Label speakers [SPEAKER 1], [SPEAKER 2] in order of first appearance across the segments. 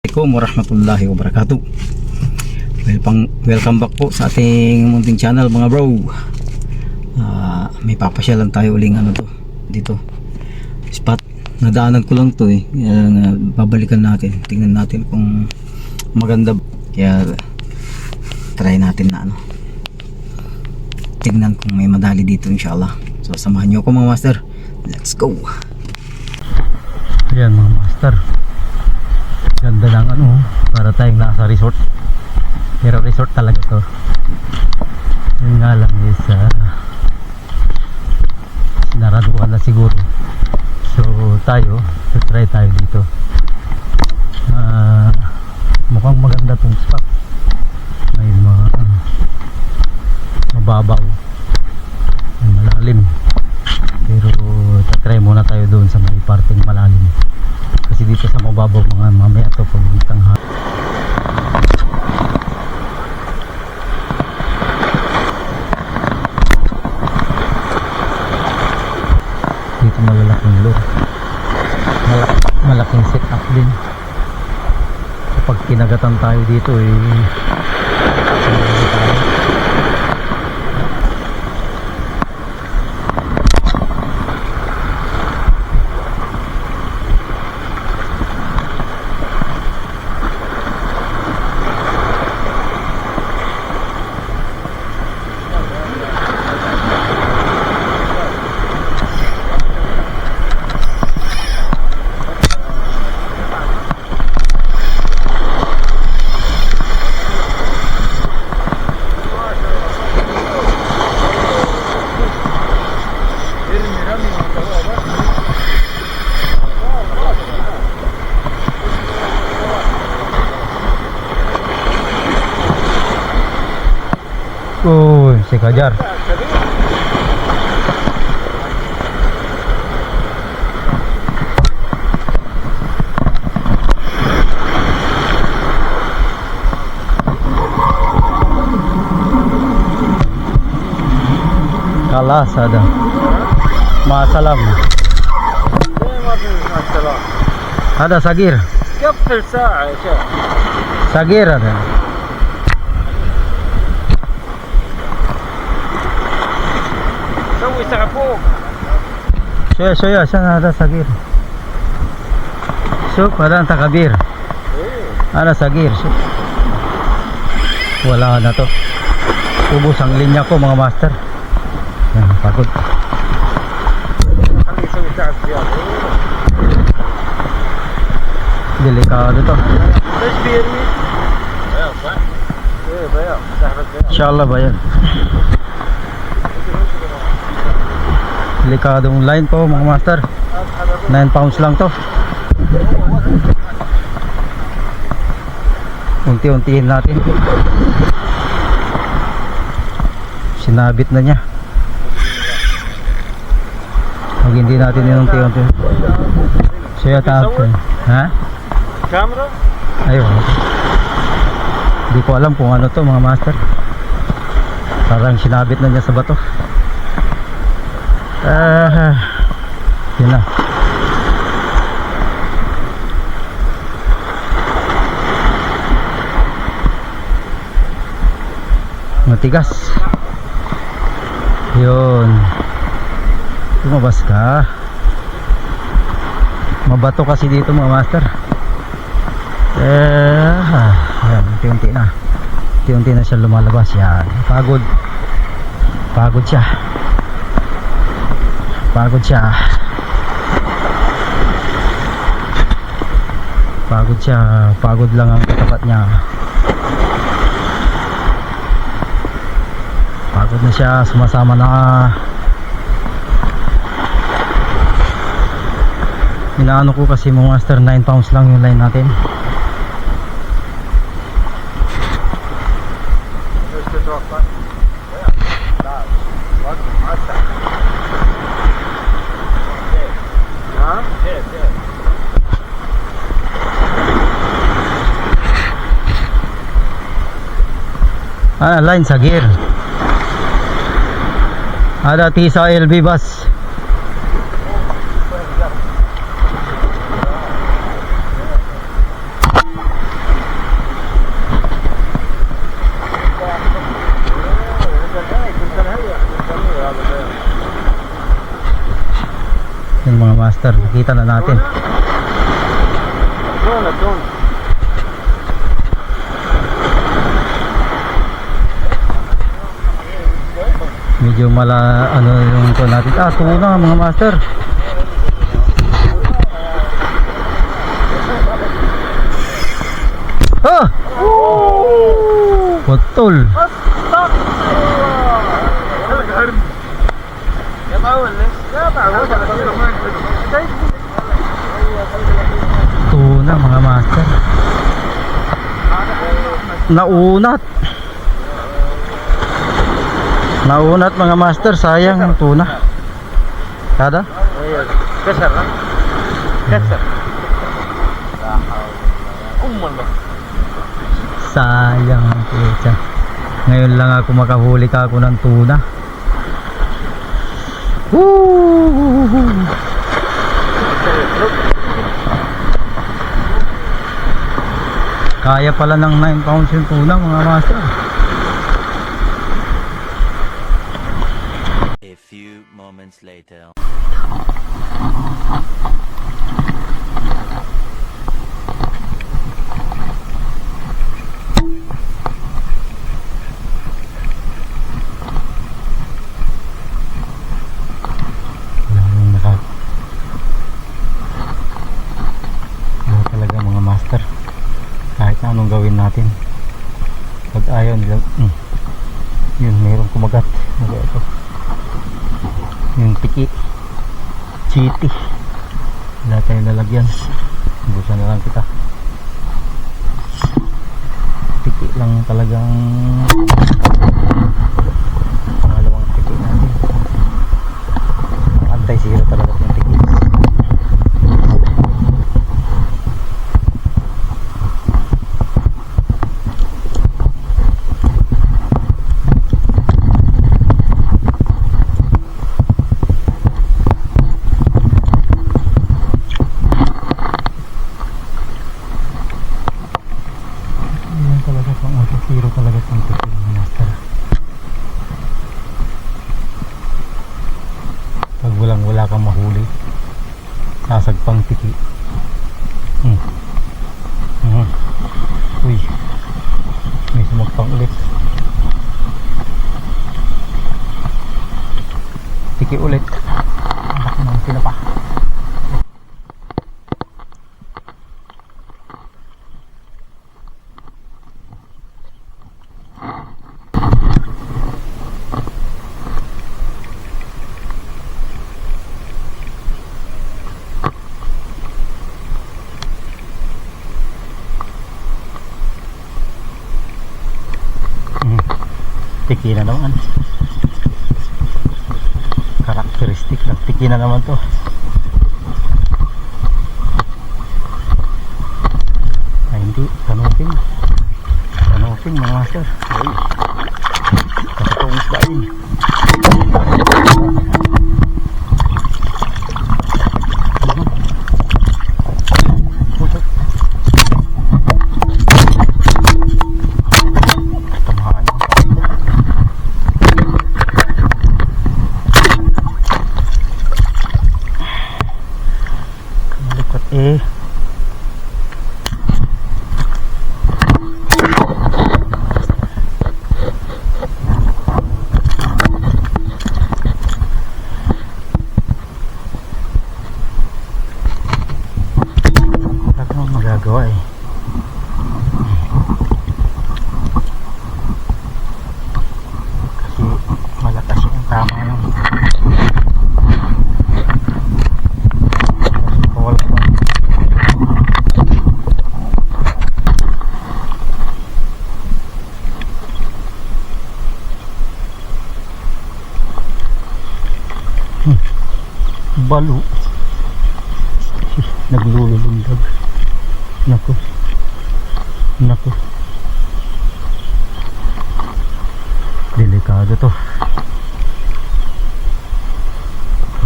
[SPEAKER 1] Assalamualaikum warahmatullahi wabarakatuh. Welcome, welcome back po sa ating munting channel mga bro. Ah, May papasyalan tayo uling ano to Dito. Spot Nadaanan ko lang to eh. Kaya nga, babalikan natin. Tingnan natin kung maganda. Kaya Try natin na ano. Tingnan kung may madali dito inshallah. So samahan nyo ako mga master. Let's go. Ayan mga master Ganda lang ano, para tayong nasa resort. Pero resort talaga to. Yun nga lang is uh, sinaraduhan na siguro. So tayo, try tayo dito. Ah, mukhang maganda tong spot. May mga uh, mababaw. Malalim. Pero try muna tayo doon sa may parting malalim kasi dito sa mababaw mga mamaya to pag tanghali. Dito malalaking lure Malak malaking set up din. Kapag kinagatan tayo dito eh kinagatan tayo. Uy, si Kajar. Kalas ada. Masalam.
[SPEAKER 2] ما في مشكلة
[SPEAKER 1] Ada sagir.
[SPEAKER 2] قفل ساعة يا شيخ
[SPEAKER 1] Sagir ada. Saya saya sana ada sagir. Sup ada ang takabir. Ah, ada sagir. Sup. Wala na to. Ubus ang linya ko mga master. Yan, pagod. Delikado to. Inshallah ba yan? delikadong line po mga master. 9 pounds lang to. Unti-untiin natin. Sinabit na niya. Pag hindi natin inunti-unti. So yun ha?
[SPEAKER 2] camera?
[SPEAKER 1] ayun. Hindi ko alam kung ano to mga master. Parang sinabit na niya sa bato. Ah, yun na. Matigas. Yun. Lumabas ka. Mabato kasi dito mga master. Eh, ah, yan, unti-unti na. Unti-unti na siya lumalabas. Yan, pagod. Pagod siya. Pagod siya. Pagod siya. Pagod lang ang katapat niya. Pagod na siya. Sumasama na. Inaano ko kasi mga master 9 pounds lang yung line natin. ah, line sa gear. Ah, dati sa LB bus. Yung mga master nakita na natin. Medyo mala ano yung to natin. Ah, tuna mga master. Ah! Putol. Tuna mga master. Naunat. Naunat mga master, sayang ang tuna. Kada?
[SPEAKER 2] Kasar. Umman ba?
[SPEAKER 1] Sayang ang pucha. Ngayon lang ako makahuli ka ako ng tuna. Woo! Kaya pala ng 9 pounds yung tuna mga master.
[SPEAKER 3] A few moments later.
[SPEAKER 1] Wala nang naka Wala talaga mga master Kahit na anong gawin natin Pag ayaw nila mm, Yun mayroong kumagat Ano ito Yung tiki. Chiti. Wala tayong lalagyan. Busan na lang kita. Tiki lang talagang Pangalawang tiki natin. Antay zero talaga yung ticket Yan talaga pang auto zero talaga yung ticket ng master pag walang wala kang mahuli sasagpang tiki hmm. Hmm. uy may sumagpang ulit tiki ulit ang laki ng sinapa Hmm. Tiki na naman. Karakteristik ng tiki na naman to. Ay hindi, kanupin. Kanupin mga master. Ay. Kasi kung isdain. Tamaan yung Malikot eh. Wala kang magagawa eh. Kasi malakas yung tama ng Wala pa. Hmm. Balo. Naglululundag. Nako. Nako. Delikado to.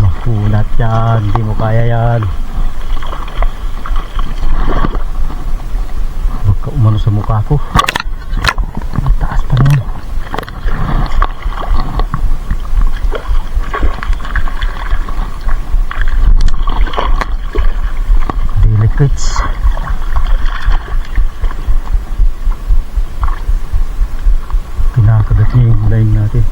[SPEAKER 1] Makunat yan. Hindi mo kaya yan. Huwag ka umano sa mukha ko. time natin.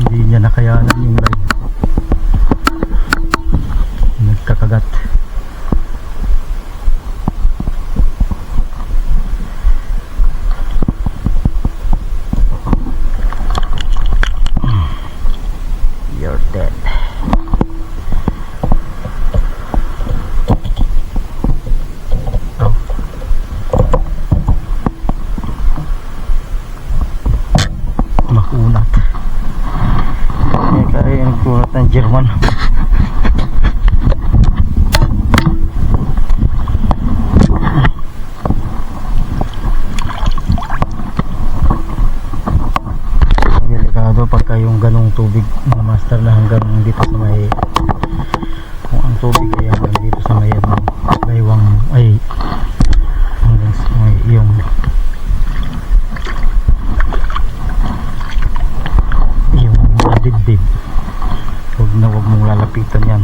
[SPEAKER 1] Hindi niya nakayanan yung line. Nagkakagat. Kunat ng German. Delikado pagka yung ganong tubig mga master na hanggang dito sa may kung ang tubig ay hanggang dito sa may ano, baywang ay hanggang sa may yung yung dibdib lalapitan yan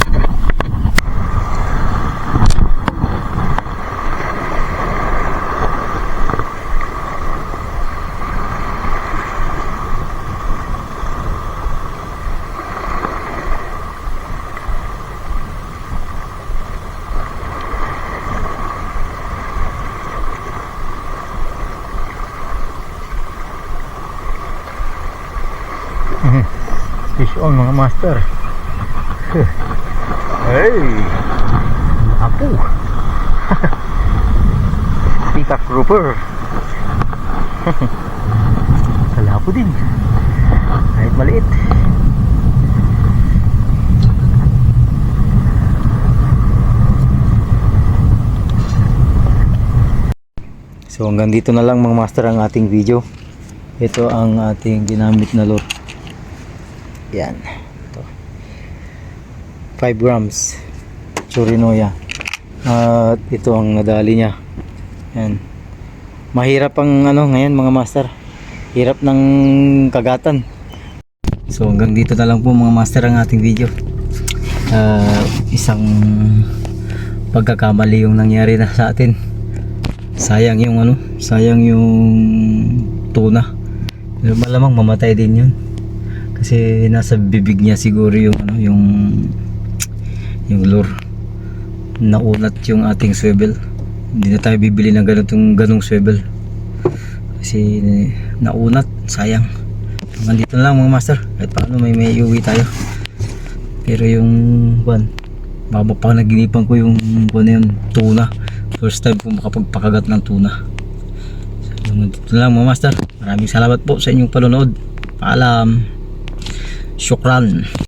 [SPEAKER 1] fish on mga master hey apo peacock grouper salapo din kahit maliit So hanggang dito na lang mga master ang ating video. Ito ang ating ginamit na lot. Yan. Ito. 5 grams. Churinoya. At ito ang nadali niya. Yan. Mahirap ang ano ngayon mga master. Hirap ng kagatan. So hanggang dito na lang po mga master ang ating video. Ah, isang pagkakamali yung nangyari na sa atin. Sayang yung ano, sayang yung tuna. Malamang mamatay din yun. Kasi nasa bibig niya siguro yung ano, yung yung lure. Naunat yung ating swivel. Hindi na tayo bibili ng ganitong ganong swivel. Kasi naunat, sayang. Nandito na lang mga master. Kahit paano may may uwi tayo. Pero yung one, baka pa naginipan ko yung ano yun, tuna. First time ko makapagpakagat ng tuna. So, nandito na lang mga master. Maraming salamat po sa inyong panonood. Paalam. Syukran.